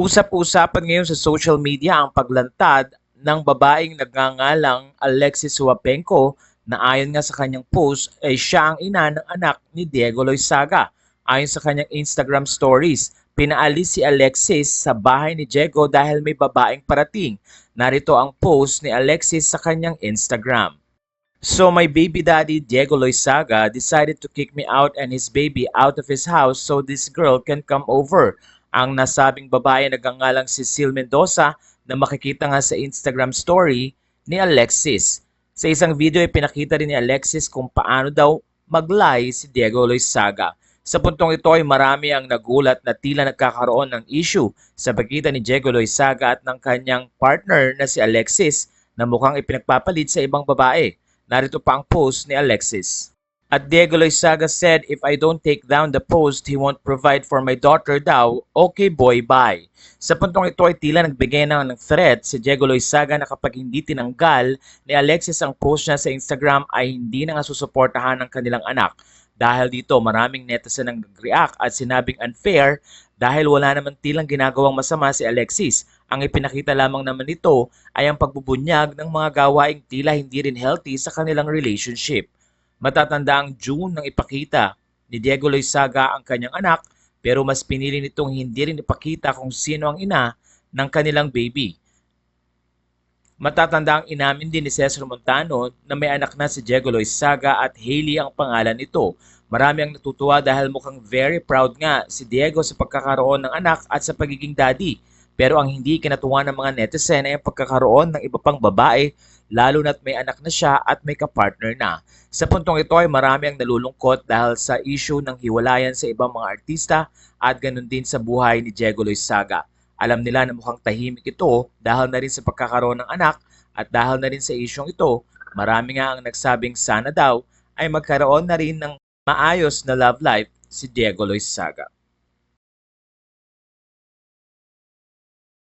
Usap-usapan ngayon sa social media ang paglantad ng babaeng nagngangalang Alexis Wapenko na ayon nga sa kanyang post ay siya ang ina ng anak ni Diego Loizaga. Ayon sa kanyang Instagram stories, pinaalis si Alexis sa bahay ni Diego dahil may babaeng parating. Narito ang post ni Alexis sa kanyang Instagram. So my baby daddy Diego Loizaga decided to kick me out and his baby out of his house so this girl can come over. Ang nasabing babae nagangalang si Sil Mendoza na makikita nga sa Instagram story ni Alexis. Sa isang video ay pinakita rin ni Alexis kung paano daw maglay si Diego Loizaga. Sa puntong ito ay marami ang nagulat na tila nagkakaroon ng issue sa pagitan ni Diego Loizaga at ng kanyang partner na si Alexis na mukhang ipinagpapalit sa ibang babae. Narito pa ang post ni Alexis. At Diego Loizaga said, if I don't take down the post, he won't provide for my daughter daw. Okay boy, bye. Sa puntong ito ay tila nagbigay na ng threat si Diego Loizaga na kapag hindi tinanggal ni Alexis ang post niya sa Instagram ay hindi na nga susuportahan ng kanilang anak. Dahil dito maraming netizen ang nag-react at sinabing unfair dahil wala naman tilang ginagawang masama si Alexis. Ang ipinakita lamang naman nito ay ang pagbubunyag ng mga gawaing tila hindi rin healthy sa kanilang relationship. Matatanda ang June nang ipakita ni Diego Loizaga ang kanyang anak pero mas pinili nitong hindi rin ipakita kung sino ang ina ng kanilang baby. Matatanda ang inamin din ni Cesar Montano na may anak na si Diego Loizaga at Hailey ang pangalan nito. Marami ang natutuwa dahil mukhang very proud nga si Diego sa pagkakaroon ng anak at sa pagiging daddy. Pero ang hindi kinatuwa ng mga netizen ay ang pagkakaroon ng iba pang babae lalo na't may anak na siya at may kapartner na. Sa puntong ito ay marami ang nalulungkot dahil sa issue ng hiwalayan sa ibang mga artista at ganun din sa buhay ni Diego Loizaga. Alam nila na mukhang tahimik ito dahil na rin sa pagkakaroon ng anak at dahil na rin sa isyong ito, marami nga ang nagsabing sana daw ay magkaroon na rin ng maayos na love life si Diego Loizaga.